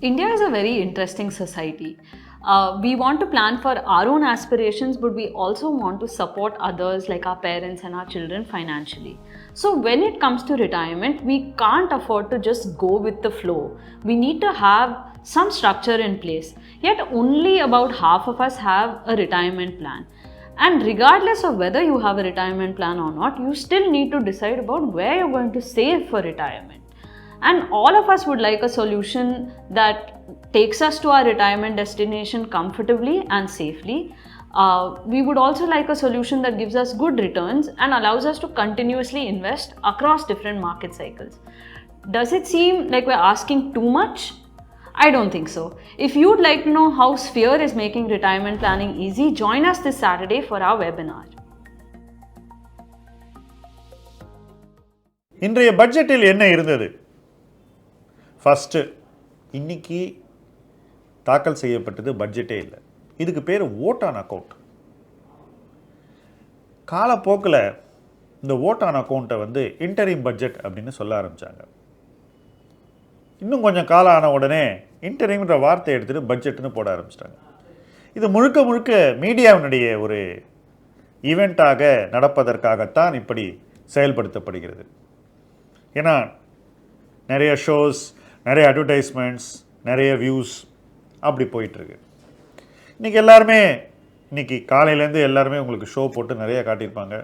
India is a very interesting society. Uh, we want to plan for our own aspirations, but we also want to support others like our parents and our children financially. So, when it comes to retirement, we can't afford to just go with the flow. We need to have some structure in place. Yet, only about half of us have a retirement plan. And regardless of whether you have a retirement plan or not, you still need to decide about where you're going to save for retirement. And all of us would like a solution that takes us to our retirement destination comfortably and safely. Uh, we would also like a solution that gives us good returns and allows us to continuously invest across different market cycles. Does it seem like we're asking too much? I don't think so. If you'd like to know how Sphere is making retirement planning easy, join us this Saturday for our webinar. இன்றைய பட்ஜெட்டில் என்ன இருந்தது first இன்னைக்கு தாக்கல் செய்யப்பட்டது பட்ஜெட்டே இல்லை. இதுக்கு பேர் ஓட் ஆன் அக்கௌண்ட் காலப்போக்கில் இந்த ஓட் ஆன் அக்கௌண்ட்டை வந்து இன்டரிம் பட்ஜெட் அப்படின்னு சொல்ல ஆரம்பித்தாங்க இன்னும் கொஞ்சம் காலம் ஆன உடனே இன்டரிம்ன்ற வார்த்தையை எடுத்துகிட்டு பட்ஜெட்னு போட ஆரம்பிச்சிட்டாங்க. இது முழுக்க முழுக்க மீடியாவினுடைய ஒரு ஈவெண்ட்டாக நடப்பதற்காகத்தான் இப்படி செயல்படுத்தப்படுகிறது. ஏன்னா நிறைய ஷோஸ் நிறைய அட்வர்டைஸ்மெண்ட்ஸ் நிறைய வியூஸ் அப்படி போயிட்டுருக்கு. இன்றைக்கி எல்லாருமே இன்றைக்கி காலையிலேருந்து எல்லாருமே உங்களுக்கு ஷோ போட்டு நிறையா காட்டியிருப்பாங்க.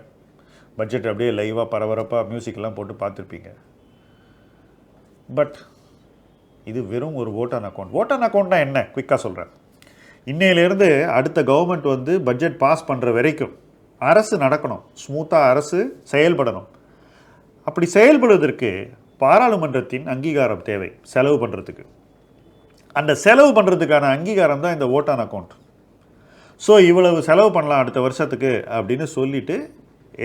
பட்ஜெட் அப்படியே லைவாக பரபரப்பாக மியூசிக்லாம் போட்டு பார்த்துருப்பீங்க. பட் இது வெறும் ஒரு ஓட்டான் அக்கௌண்ட் ஓட்டான் அக்கௌண்ட்னா என்ன? குயிக்காக சொல்கிறேன் இன்னையிலேருந்து அடுத்த கவர்மெண்ட் வந்து பட்ஜெட் பாஸ் பண்ணுற வரைக்கும் அரசு நடக்கணும். ஸ்மூத்தாக அரசு செயல்படணும். அப்படி செயல்படுவதற்கு பாராளுமன்றத்தின் அங்கீகாரம் தேவை செலவு பண்ணுறதுக்கு அந்த செலவு பண்ணுறதுக்கான அங்கீகாரம் தான் இந்த ஓட்டான் அக்கௌண்ட் ஸோ இவ்வளவு செலவு பண்ணலாம் அடுத்த வருஷத்துக்கு அப்படின்னு சொல்லிட்டு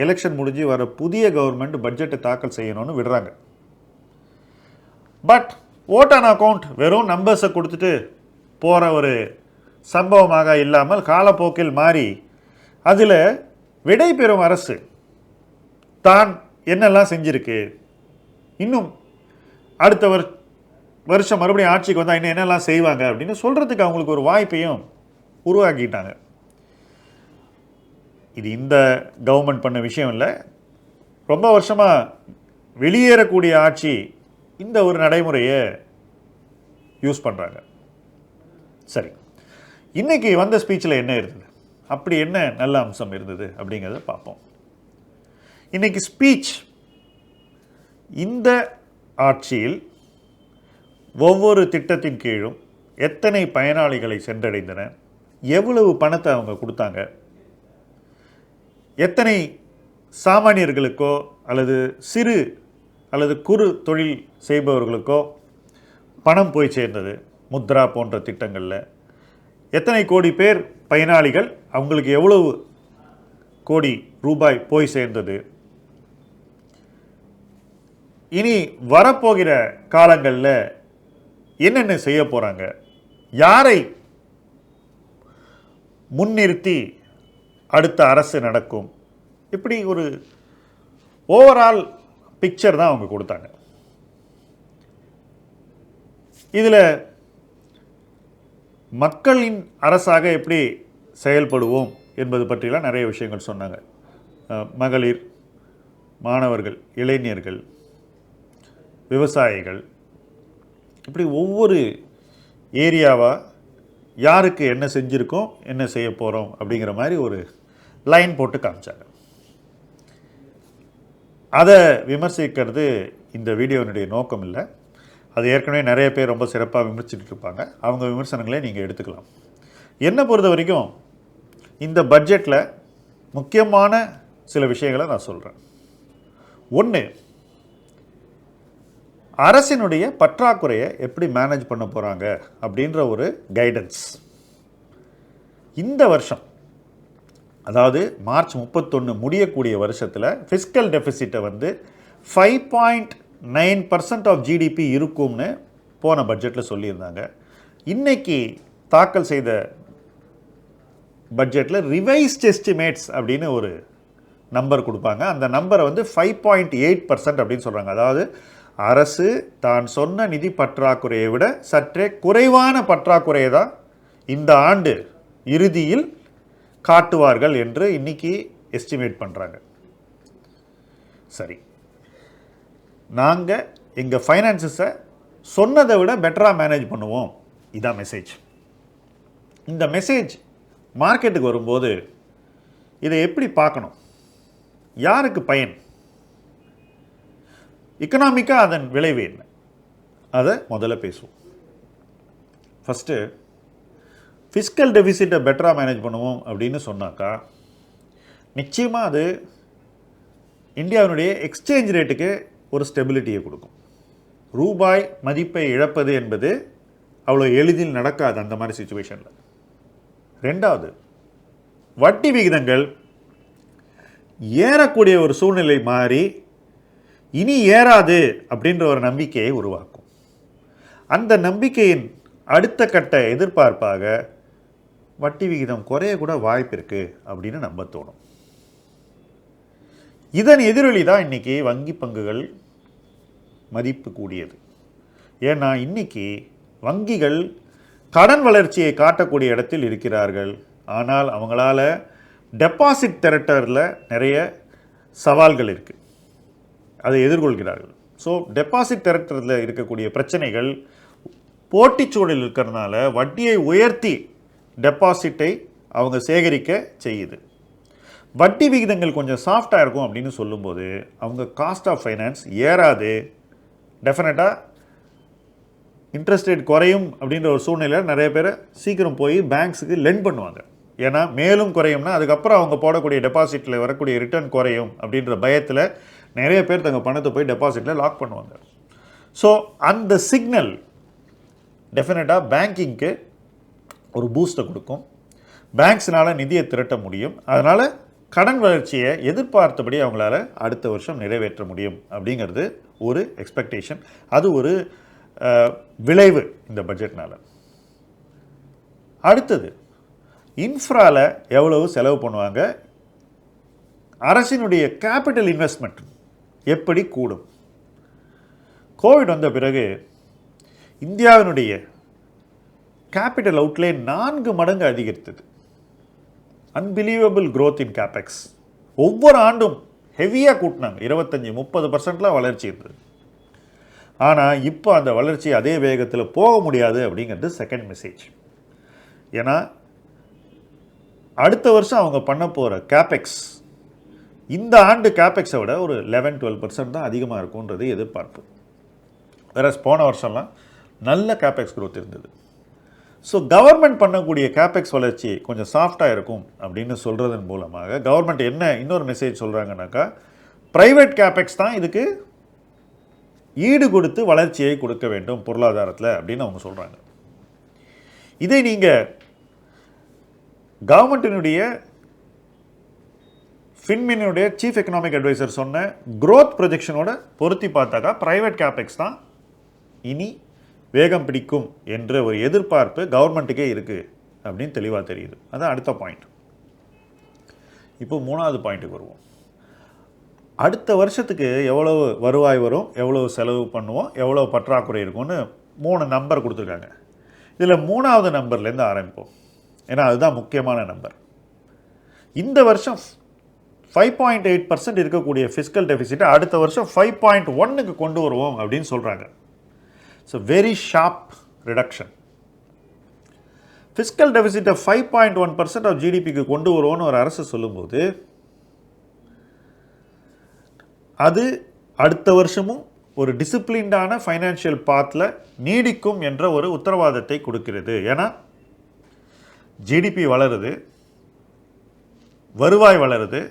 எலெக்ஷன் முடிஞ்சு வர புதிய கவர்மெண்ட் பட்ஜெட்டை தாக்கல் செய்யணும்னு விடுறாங்க. பட் ஓட்டான் அக்கௌண்ட் வெறும் நம்பர்ஸை கொடுத்துட்டு போகிற ஒரு சம்பவமாக இல்லாமல் காலப்போக்கில் மாறி அதில் விடைபெறும் அரசு தான் என்னெல்லாம் செஞ்சிருக்கு? இன்னும் அடுத்த வர் வருஷம் மறுபடியும் ஆட்சிக்கு வந்தால் இன்னும் என்னெல்லாம் செய்வாங்க அப்படின்னு சொல்கிறதுக்கு அவங்களுக்கு ஒரு வாய்ப்பையும் உருவாக்கிட்டாங்க. இது இந்த கவர்மெண்ட் பண்ண விஷயம் இல்லை. ரொம்ப வருஷமாக வெளியேறக்கூடிய ஆட்சி இந்த ஒரு நடைமுறையை யூஸ் பண்ணுறாங்க சரி. இன்றைக்கி வந்த ஸ்பீச்சில் என்ன இருந்தது? அப்படி என்ன நல்ல அம்சம் இருந்தது அப்படிங்கிறத பார்ப்போம். இன்றைக்கி ஸ்பீச் இந்த ஆட்சியில் ஒவ்வொரு திட்டத்தின் கீழும் எத்தனை பயனாளிகளை சென்றடைந்தன? எவ்வளவு பணத்தை அவங்க கொடுத்தாங்க? எத்தனை சாமானியர்களுக்கோ அல்லது சிறு அல்லது குறு தொழில் செய்பவர்களுக்கோ பணம் போய் சேர்ந்தது முத்ரா போன்ற திட்டங்களில்? எத்தனை கோடி பேர் பயனாளிகள்? அவங்களுக்கு எவ்வளவு கோடி ரூபாய் போய் சேர்ந்தது? இனி வரப்போகிற காலங்களில் என்னென்ன செய்ய போகிறாங்க யாரை முன்னிறுத்தி அடுத்த அரசு நடக்கும்? இப்படி ஒரு ஓவரால் பிக்சர் தான் அவங்க கொடுத்தாங்க. இதில் மக்களின் அரசாக எப்படி செயல்படுவோம் என்பது பற்றிலாம் நிறைய விஷயங்கள் சொன்னாங்க. மகளிர் மாணவர்கள் இளைஞர்கள் விவசாயிகள். இப்படி ஒவ்வொரு ஏரியாவாக யாருக்கு என்ன செஞ்சுருக்கோம் என்ன செய்ய போகிறோம் அப்படிங்கிற மாதிரி ஒரு லைன் போட்டு காமிச்சாங்க. அதை விமர்சிக்கிறது இந்த வீடியோனுடைய நோக்கம் இல்லை. அது ஏற்கனவே நிறைய பேர் ரொம்ப சிறப்பாக விமர்சிச்சுட்டு இருப்பாங்க. அவங்க விமர்சனங்களே நீங்கள் எடுத்துக்கலாம். என்னை பொறுத்த வரைக்கும் இந்த பட்ஜெட்டில் முக்கியமான சில விஷயங்களை நான் சொல்கிறேன் ஒன்று அரசினுடைய பற்றாக்குறையை எப்படி மேனேஜ் பண்ண போகிறாங்க அப்படின்ற ஒரு கைடன்ஸ் இந்த வருஷம் அதாவது மார்ச் முப்பத்தொன்று முடியக்கூடிய வருஷத்தில் ஃபிஸ்கல் டெபிசிட்டை வந்து five point nine percent of GDP இருக்கும்னு போன பட்ஜெட்டில் சொல்லியிருந்தாங்க. இன்றைக்கி தாக்கல் செய்த பட்ஜெட்டில் ரிவைஸ்ட் எஸ்டிமேட்ஸ் அப்படின்னு ஒரு நம்பர் கொடுப்பாங்க. அந்த நம்பரை வந்து ஃபைவ் பாயிண்ட் எயிட் பர்சன்ட் அப்படின்னு சொல்கிறாங்க அதாவது அரசு தான் சொன்ன நிதி பற்றாக்குறையை விட சற்றே குறைவான பற்றாக்குறையை தான் இந்த ஆண்டு இறுதியில் காட்டுவார்கள் என்று இன்னைக்கு எஸ்டிமேட் பண்ணுறாங்க சரி. நாங்கள் எங்கள் ஃபைனான்சஸை சொன்னதை விட பெட்டராக மேனேஜ் பண்ணுவோம். இதான் மெசேஜ் இந்த மெசேஜ் மார்க்கெட்டுக்கு வரும்போது இதை எப்படி பார்க்கணும்? யாருக்கு பயன்? இக்கனாமிக்காக அதன் விளைவு என்ன? அதை முதல்ல பேசுவோம். ஃபஸ்ட்டு ஃபிஸ்கல் டெபிசிட்டை பெட்டராக மேனேஜ் பண்ணுவோம் அப்படின்னு சொன்னாக்கா நிச்சயமாக அது இந்தியாவினுடைய எக்ஸ்சேஞ்ச் ரேட்டுக்கு ஒரு ஸ்டெபிலிட்டியை கொடுக்கும். ரூபாய் மதிப்பை இழப்பது என்பது அவ்வளோ எளிதில் நடக்காது அந்த மாதிரி சுச்சுவேஷனில் ரெண்டாவது வட்டி விகிதங்கள் ஏறக்கூடிய ஒரு சூழ்நிலை மாறி இனி ஏறாது அப்படின்ற ஒரு நம்பிக்கையை உருவாக்கும். அந்த நம்பிக்கையின் அடுத்த கட்ட எதிர்பார்ப்பாக வட்டி விகிதம் குறைய கூட வாய்ப்பு இருக்குது அப்படின்னு நம்ப தோணும். இதன் எதிரொலி தான் இன்னைக்கு வங்கி பங்குகள் மதிப்பு கூடியது. ஏன்னா இன்னைக்கு வங்கிகள் கடன் வளர்ச்சியை காட்டக்கூடிய இடத்தில் இருக்கிறார்கள். ஆனால் அவங்களால டெபாசிட் திரட்டரில் நிறைய சவால்கள் இருக்குது அதை எதிர்கொள்கிறார்கள். ஸோ டெபாசிட் திரட்டுறதுல இருக்கக்கூடிய பிரச்சனைகள் போட்டிச் சூழல் இருக்கிறதுனால வட்டியை உயர்த்தி டெபாசிட்டை அவங்க சேகரிக்க செய்யுது. வட்டி விகிதங்கள் கொஞ்சம் சாஃப்டாக இருக்கும் அப்படின்னு சொல்லும்போது அவங்க காஸ்ட் ஆஃப் ஃபைனான்ஸ் ஏறாது. டெஃபினட்டாக இன்ட்ரெஸ்ட் ரேட் குறையும் அப்படின்ற ஒரு சூழ்நிலையில் நிறைய பேர் சீக்கிரம் போய் பேங்க்ஸுக்கு லெண்ட் பண்ணுவாங்க. ஏன்னா மேலும் குறையும்னா அதுக்கப்புறம் அவங்க போடக்கூடிய டெபாசிட்டில் வரக்கூடிய ரிட்டர்ன் குறையும் அப்படின்ற பயத்தில் நிறைய பேர் தங்கள் பணத்தை போய் டெபாசிட்டில் லாக் பண்ணுவாங்க. ஸோ அந்த சிக்னல் டெஃபினட்டாக பேங்கிங்க்கு ஒரு பூஸ்ட்டை கொடுக்கும். பேங்க்ஸ்னால் நிதியை திரட்ட முடியும். அதனால் கடன் வளர்ச்சியை எதிர்பார்த்தபடி அவங்களால அடுத்த வருஷம் நிறைவேற்ற முடியும் அப்படிங்கிறது ஒரு எக்ஸ்பெக்டேஷன் அது ஒரு விளைவு இந்த பட்ஜெட்னால் அடுத்தது இன்ஃப்ராவில் எவ்வளவு செலவு பண்ணுவாங்க? அரசினுடைய கேபிட்டல் இன்வெஸ்ட்மெண்ட் எப்படி கூடும்? கோவிட் வந்த பிறகு இந்தியாவினுடைய கேபிட்டல் அவுட்லே நான்கு மடங்கு அதிகரித்தது. அன்பிலீவபிள் க்ரோத் இன் கேபெக்ஸ் ஒவ்வொரு ஆண்டும் ஹெவியாக கூட்டினாங்க. இருபத்தஞ்சி முப்பது பர்சன்ட்லாம் வளர்ச்சி இருந்தது. ஆனால் இப்போ அந்த வளர்ச்சி அதே வேகத்தில் போக முடியாது அப்படிங்கிறது செகண்ட் மெசேஜ் ஏன்னா அடுத்த வருஷம் அவங்க பண்ண போகிற கேபெக்ஸ் இந்த ஆண்டு கேபெக்ஸை விட ஒரு லெவன் டுவெல் பர்சன்ட் தான் அதிகமாக இருக்கும்ன்றது எதிர்பார்ப்பு. வேற போன வருஷம்லாம் நல்ல கேபெக்ஸ் க்ரோத் இருந்தது. ஸோ கவர்மெண்ட் பண்ணக்கூடிய கேபெக்ஸ் வளர்ச்சி கொஞ்சம் சாஃப்டாக இருக்கும் அப்படின்னு சொல்கிறதன் மூலமாக கவர்மெண்ட் என்ன இன்னொரு மெசேஜ் சொல்கிறாங்கனாக்கா ப்ரைவேட் கேபெக்ஸ் தான் இதுக்கு ஈடு கொடுத்து வளர்ச்சியை கொடுக்க வேண்டும் பொருளாதாரத்தில் அப்படின்னு அவங்க சொல்கிறாங்க இதை நீங்கள் கவர்மெண்ட்டினுடைய ஃபின்மினுடைய சீஃப் எக்கனாமிக் அட்வைசர் சொன்ன க்ரோத் ப்ரொஜெக்ஷனோட பொருத்தி பார்த்தாக்கா ப்ரைவேட் கேபெக்ஸ் தான் இனி வேகம் பிடிக்கும் என்ற ஒரு எதிர்பார்ப்பு கவர்மெண்ட்டுக்கே இருக்குது அப்படின்னு தெளிவாக தெரியுது. அதுதான் அடுத்த பாயிண்ட் இப்போ மூணாவது பாயிண்ட்டுக்கு வருவோம். அடுத்த வருஷத்துக்கு எவ்வளவு வருவாய் வரும் எவ்வளவு செலவு பண்ணுவோம் எவ்வளவு பற்றாக்குறை இருக்கும்னு மூணு நம்பர் கொடுத்துருக்காங்க. இதில் மூணாவது நம்பர்லேருந்து ஆரம்பிப்போம். ஏன்னா அதுதான் முக்கியமான நம்பர். இந்த வருஷம் ஃபைவ் பாயிண்ட் எயிட் பர்சன்ட் இருக்கக்கூடிய ஃபிஸ்கல் டெபிசிட்டை அடுத்த வருஷம் ஃபைவ் பாயிண்ட் ஒன்னுக்கு கொண்டு வருவோம் அப்படின்னு சொல்கிறாங்க so very sharp reduction fiscal டெபிசிட்டை five point one percent of ஜிடிபிக்கு கொண்டு வருவோம்னு ஒரு அரசு சொல்லும்போது அது அடுத்த வருஷமும் ஒரு டிசிப்ளின்டான ஃபைனான்ஷியல் பாத்தில் நீடிக்கும் என்ற ஒரு உத்தரவாதத்தை கொடுக்கிறது. ஏன்னா ஜிடிபி வளருது வருவாய் வளருது.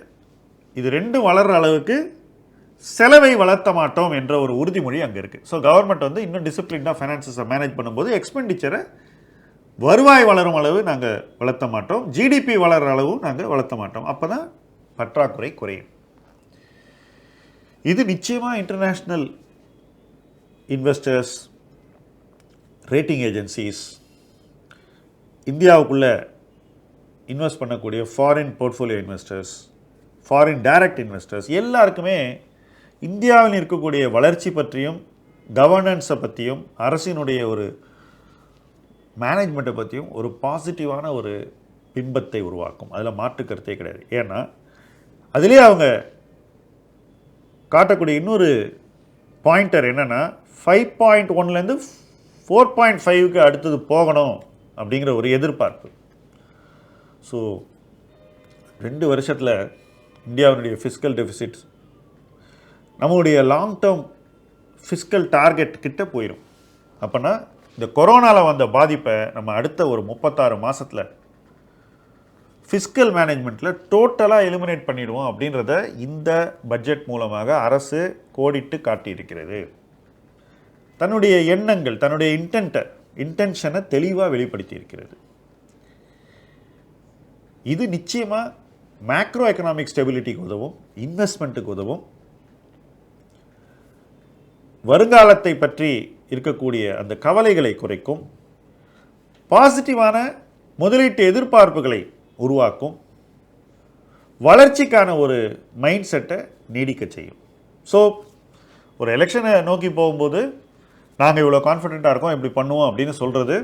இது ரெண்டும் வளர்கிற அளவுக்கு செலவை வளர்த்த மாட்டோம் என்ற ஒரு உறுதிமொழி அங்கே இருக்குது ஸோ கவர்மெண்ட் வந்து இன்னும் டிசிப்ளின்டாக ஃபைனான்சஸை மேனேஜ் பண்ணும்போது எக்ஸ்பெண்டிச்சரை வருவாய் வளரும் அளவு நாங்கள் வளர்த்த மாட்டோம். ஜிடிபி வளர்கிற அளவும் நாங்கள் வளர்த்த மாட்டோம். அப்போ தான் பற்றாக்குறை குறையும். இது நிச்சயமாக இன்டர்நேஷ்னல் இன்வெஸ்டர்ஸ் ரேட்டிங் ஏஜென்சிஸ் இந்தியாவுக்குள்ளே இன்வெஸ்ட் பண்ணக்கூடிய foreign portfolio investors foreign direct investors எல்லாருக்குமே இந்தியாவில் இருக்கக்கூடிய வளர்ச்சி பற்றியும் கவர்னன்ஸை பற்றியும் அரசினுடைய ஒரு மேனேஜ்மெண்ட்டை பற்றியும் ஒரு பாசிட்டிவான ஒரு பிம்பத்தை உருவாக்கும். அதில் மாற்று கருத்தே கிடையாது. ஏன்னா அதிலே அவங்க காட்டக்கூடிய இன்னொரு பாயிண்டர் என்னென்னா ஃபைவ் பாயிண்ட் ஒன்லேருந்து ஃபோர் பாயிண்ட் ஃபைவுக்கு அடுத்தது போகணும். அப்படிங்கிற ஒரு எதிர்பார்ப்பு. ஸோ ரெண்டு வருஷத்தில் இந்தியாவினுடைய ஃபிஸ்கல் டெபிசிட் நம்மளுடைய லாங் டேர்ம் ஃபிஸ்கல் டார்கெட் கிட்ட போயிடும் அப்போனா இந்த கொரோனாவில் வந்த பாதிப்பை நம்ம அடுத்த ஒரு முப்பத்தாறு மாதத்தில் ஃபிஸ்கல் மேனேஜ்மெண்ட்டில் டோட்டலாக எலிமினேட் பண்ணிவிடுவோம் அப்படின்றத இந்த பட்ஜெட் மூலமாக அரசு கோடிட்டு காட்டியிருக்கிறது. தன்னுடைய எண்ணங்கள் தன்னுடைய இன்டென்ட்டை இன்டென்ஷனை தெளிவாக வெளிப்படுத்தி இருக்கிறது இது நிச்சயமாக மேக்ரோ எக்கனாமிக் ஸ்டெபிலிட்டிக்கு உதவும் இன்வெஸ்ட்மெண்ட்டுக்கு உதவும். வருங்காலத்தை பற்றி இருக்கக்கூடிய அந்த கவலைகளை குறைக்கும். பாசிட்டிவான முதலீட்டு எதிர்பார்ப்புகளை உருவாக்கும். வளர்ச்சிக்கான ஒரு மைண்ட் செட்டை நீடிக்க செய்யும். ஸோ ஒரு எலெக்ஷனை நோக்கி போகும்போது நாங்கள் இவ்வளோ கான்ஃபிடெண்ட்டாக இருக்கோம் இப்படி பண்ணுவோம் அப்படின்னு சொல்கிறது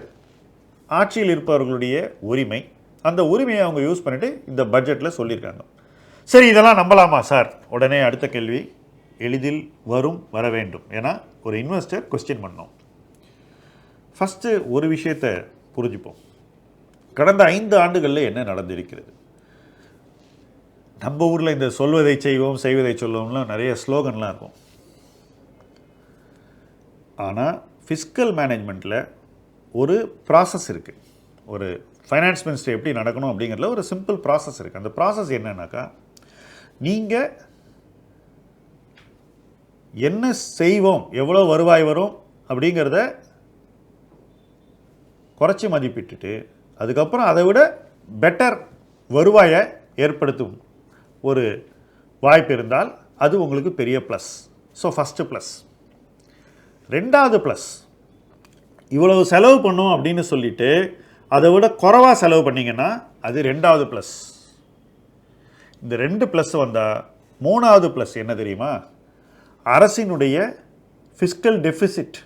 ஆட்சியில் இருப்பவர்களுடைய உரிமை. அந்த உரிமையை அவங்க யூஸ் பண்ணிவிட்டு இந்த பட்ஜெட்டில் சொல்லியிருக்காங்க. சரி இதெல்லாம் நம்பலாமா சார் உடனே அடுத்த கேள்வி எளிதில் வரும் வர வேண்டும். ஏன்னா ஒரு இன்வெஸ்டர் கொஸ்டின் பண்ணோம். ஃபஸ்ட்டு ஒரு விஷயத்தை புரிஞ்சுப்போம். கடந்த ஐந்து ஆண்டுகளில் என்ன நடந்திருக்கிறது? நம்ம ஊரில் இந்த சொல்வதை செய்வோம் செய்வதை சொல்லுவோம்லாம் நிறைய ஸ்லோகன்லாம் இருக்கும். ஆனால் ஃபிஸ்கல் மேனேஜ்மெண்ட்டில் ஒரு ப்ராசஸ் இருக்குது ஒரு ஃபைனான்ஸ் மினிஸ்டர் எப்படி நடக்கணும் அப்படிங்கிறதுல ஒரு சிம்பிள் ப்ராசஸ் இருக்குது அந்த ப்ராசஸ் என்னன்னாக்கா நீங்கள் என்ன செய்வோம் எவ்வளோ வருவாய் வரும் அப்படிங்கிறத குறைச்சி மதிப்பிட்டுட்டு அதுக்கப்புறம் அதை விட பெட்டர் வருவாயை ஏற்படுத்தும் ஒரு வாய்ப்பு இருந்தால் அது உங்களுக்கு பெரிய ப்ளஸ் ஸோ ஃபஸ்ட்டு ப்ளஸ் ரெண்டாவது ப்ளஸ் இவ்வளவு செலவு பண்ணும் அப்படின்னு சொல்லிட்டு அதை விட குறைவாக செலவு பண்ணிங்கன்னா அது ரெண்டாவது ப்ளஸ் இந்த ரெண்டு ப்ளஸ் வந்தால் மூணாவது ப்ளஸ் என்ன தெரியுமா? அரசினுடைய ஃபிஸ்கல் டெஃபிசிட்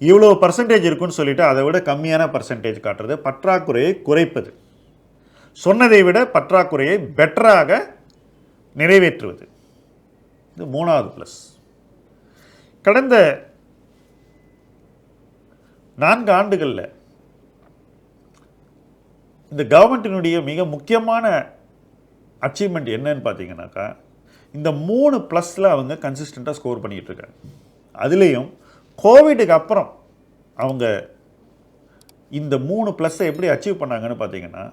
இவ்வளோ பர்சன்டேஜ் இருக்குன்னு சொல்லிட்டு அதை விட கம்மியான பர்சன்டேஜ் காட்டுறது பற்றாக்குறையை குறைப்பது. சொன்னதை விட பற்றாக்குறையை பெட்டராக நிறைவேற்றுவது. இது மூணாவது ப்ளஸ் கடந்த நான்கு ஆண்டுகளில் இந்த கவர்மெண்ட்டினுடைய மிக முக்கியமான அச்சீவ்மெண்ட் என்னன்னு பார்த்தீங்கன்னாக்கா இந்த மூணு ப்ளஸில் அவங்க கன்சிஸ்டண்ட்டாக ஸ்கோர் பண்ணிகிட்ருக்காங்க அதுலேயும் கோவிடுக்கு அப்புறம் அவங்க இந்த மூணு ப்ளஸ்ஸை எப்படி அச்சீவ் பண்ணாங்கன்னு பார்த்தீங்கன்னா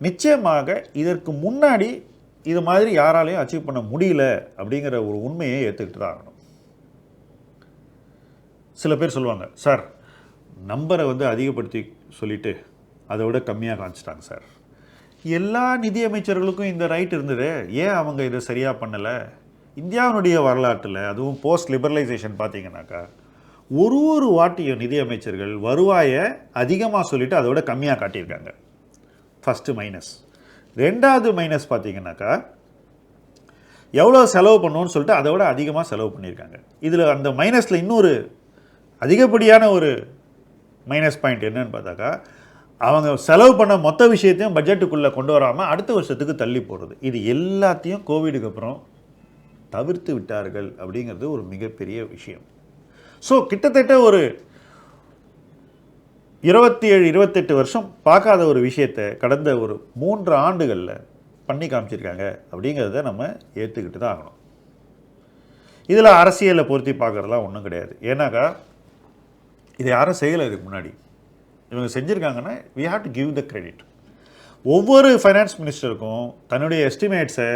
நிச்சயமாக இதற்கு முன்னாடி இது மாதிரி யாராலையும் அச்சீவ் பண்ண முடியல அப்படிங்கிற ஒரு உண்மையை ஏற்றுக்கிட்டு தான் ஆகணும். சில பேர் சொல்லுவாங்க சார் நம்பரை வந்து அதிகப்படுத்தி சொல்லிட்டு அதை விட கம்மியாக காமிச்சிட்டாங்க சார். எல்லா நிதியமைச்சர்களுக்கும் இந்த ரைட் இருந்தது. ஏன் அவங்க இதை சரியாக பண்ணலை? இந்தியாவினுடைய வரலாற்றில் அதுவும் போஸ்ட் லிபரலைசேஷன் பார்த்தீங்கன்னாக்கா ஒரு ஒரு வாட்டியும் நிதியமைச்சர்கள் வருவாயை அதிகமாக சொல்லிவிட்டு அதை விட கம்மியாக காட்டியிருக்காங்க. ஃபஸ்ட்டு மைனஸ் ரெண்டாவது மைனஸ் பார்த்தீங்கன்னாக்கா எவ்வளோ செலவு பண்ணணும்னு சொல்லிட்டு அதை விட அதிகமாக செலவு பண்ணியிருக்காங்க. இதில் அந்த மைனஸில் இன்னொரு அதிகப்படியான ஒரு மைனஸ் பாயிண்ட் என்னன்னு பார்த்தாக்கா அவங்க செலவு பண்ண மொத்த விஷயத்தையும் பட்ஜெட்டுக்குள்ளே கொண்டு வராமல் அடுத்த வருஷத்துக்கு தள்ளி போடுறது. இது எல்லாத்தையும் கோவிடுக்கு அப்புறம் தவிர்த்து விட்டார்கள் அப்படிங்கிறது ஒரு மிகப்பெரிய விஷயம். ஸோ கிட்டத்தட்ட ஒரு இருபத்தி ஏழு இருபத்தெட்டு வருஷம் பார்க்காத ஒரு விஷயத்தை கடந்த ஒரு மூன்று ஆண்டுகளில் பண்ணி காமிச்சிருக்காங்க அப்படிங்கிறத நம்ம ஏற்றுக்கிட்டு தான் ஆகணும். இதில் அரசியலை பொருத்தி பார்க்குறதுலாம் ஒன்றும் கிடையாது. ஏன்னாக்கா இதை யாரும் செய்யலை இதுக்கு முன்னாடி. இவங்க செஞ்சுருக்காங்கன்னா we have to give the credit ஒவ்வொரு ஃபைனான்ஸ் மினிஸ்டருக்கும் தன்னுடைய எஸ்டிமேட்ஸை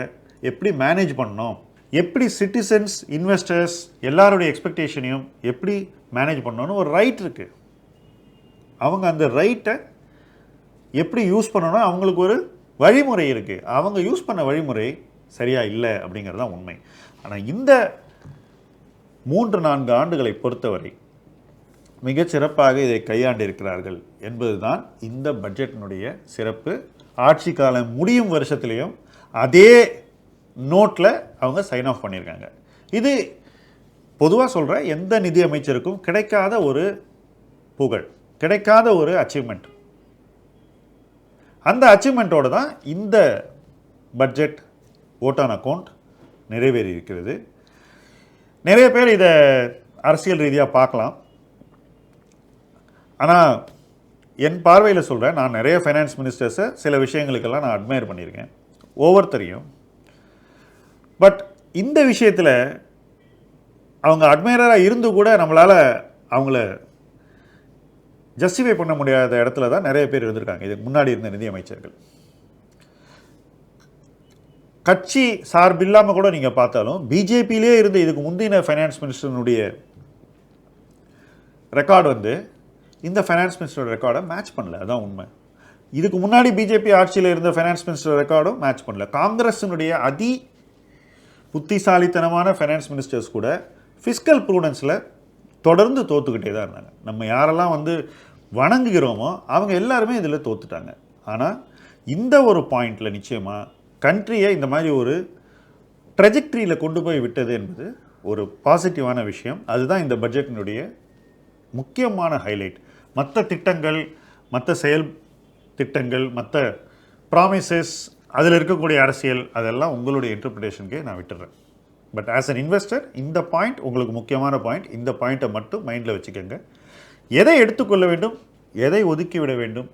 எப்படி மேனேஜ் பண்ணணும் எப்படி சிட்டிசன்ஸ் இன்வெஸ்டர்ஸ் எல்லாருடைய எக்ஸ்பெக்டேஷனையும் எப்படி மேனேஜ் பண்ணணும்னு ஒரு ரைட் இருக்குது அவங்க அந்த ரைட்டை எப்படி யூஸ் பண்ணணும் அவங்களுக்கு ஒரு வழிமுறை இருக்குது அவங்க யூஸ் பண்ண வழிமுறை சரியாக இல்லை அப்படிங்கிறது தான் உண்மை. ஆனால் இந்த மூன்று நான்கு ஆண்டுகளை பொறுத்தவரை மிகச் சிறப்பாக இதை கையாண்டிருக்கிறார்கள் என்பதுதான் இந்த பட்ஜெட்டினுடைய சிறப்பு. ஆட்சி காலம் முடியும் வருஷத்துலேயும் அதே நோட்டில் அவங்க சைன் ஆஃப் பண்ணியிருக்காங்க. இது பொதுவாக சொல்கிறேன் எந்த நிதி அமைச்சருக்கும் கிடைக்காத ஒரு புகழ் கிடைக்காத ஒரு அச்சீவ்மெண்ட் அந்த அச்சீவ்மெண்ட்டோட தான் இந்த பட்ஜெட் ஓட்டான் அக்கௌண்ட் நிறைவேறி இருக்கிறது நிறைய பேர் இதை அரசியல் ரீதியாக பார்க்கலாம். ஆனால் என் பார்வையில் சொல்கிறேன் நான் நிறைய ஃபைனான்ஸ் மினிஸ்டர்ஸை சில விஷயங்களுக்கெல்லாம் நான் அட்மையர் பண்ணியிருக்கேன். ஒவ்வொருத்தரையும். பட் இந்த விஷயத்தில் அவங்க அட்மையராக இருந்து கூட நம்மளால் அவங்கள ஜஸ்டிஃபை பண்ண முடியாத இடத்துல தான் நிறைய பேர் இருந்திருக்காங்க. இதுக்கு முன்னாடி இருந்த நிதியமைச்சர்கள். கட்சி சார்பில்லாமல் கூட நீங்கள் பார்த்தாலும் பிஜேபியிலே இருந்த இதுக்கு முந்தின ஃபைனான்ஸ் மினிஸ்டருடைய ரெக்கார்டு வந்து இந்த ஃபைனான்ஸ் மினிஸ்டரோட ரெக்கார்டை மேட்ச் பண்ணல. அதான் உண்மை. இதுக்கு முன்னாடி பிஜேபி ஆட்சியில் இருந்த ஃபைனான்ஸ் மினிஸ்டர் ரெக்கார்டும் மேட்ச் பண்ணல. காங்கிரஸினுடைய அதி புத்திசாலித்தனமான ஃபைனான்ஸ் மினிஸ்டர்ஸ் கூட ஃபிஸ்கல் ப்ரூடன்ஸில் தொடர்ந்து தோத்துக்கிட்டே தான் இருந்தாங்க. நம்ம யாரெல்லாம் வந்து வணங்குகிறோமோ அவங்க எல்லாருமே இதில் தோத்துட்டாங்க. ஆனால் இந்த ஒரு பாயிண்டில் நிச்சயமாக கண்ட்ரியை இந்த மாதிரி ஒரு ட்ரெஜெக்ட்ரியில் கொண்டு போய் விட்டது என்பது ஒரு பாசிட்டிவான விஷயம். அதுதான் இந்த பட்ஜெட்டினுடைய முக்கியமான ஹைலைட் மற்ற திட்டங்கள் மற்ற செயல் திட்டங்கள் மற்ற ப்ராமிசஸ் அதில் இருக்கக்கூடிய அரசியல் அதெல்லாம் உங்களுடைய இன்டர்பிரிட்டேஷனுக்கே நான் விட்டுறேன். பட் ஆஸ் அன் இன்வெஸ்டர் இந்த பாயிண்ட் உங்களுக்கு முக்கியமான பாயிண்ட் இந்த பாயிண்ட்டை மட்டும் மைண்டில் வச்சுக்கோங்க. எதை எடுத்துக்கொள்ள வேண்டும்? எதை ஒதுக்கிவிட வேண்டும்?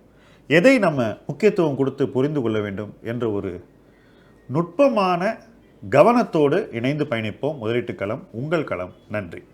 எதை நம்ம முக்கியத்துவம் கொடுத்து புரிந்து கொள்ள வேண்டும் என்ற ஒரு நுட்பமான கவனத்தோடு இணைந்து பயணிப்போம். முதலீட்டு களம் உங்கள் களம். நன்றி.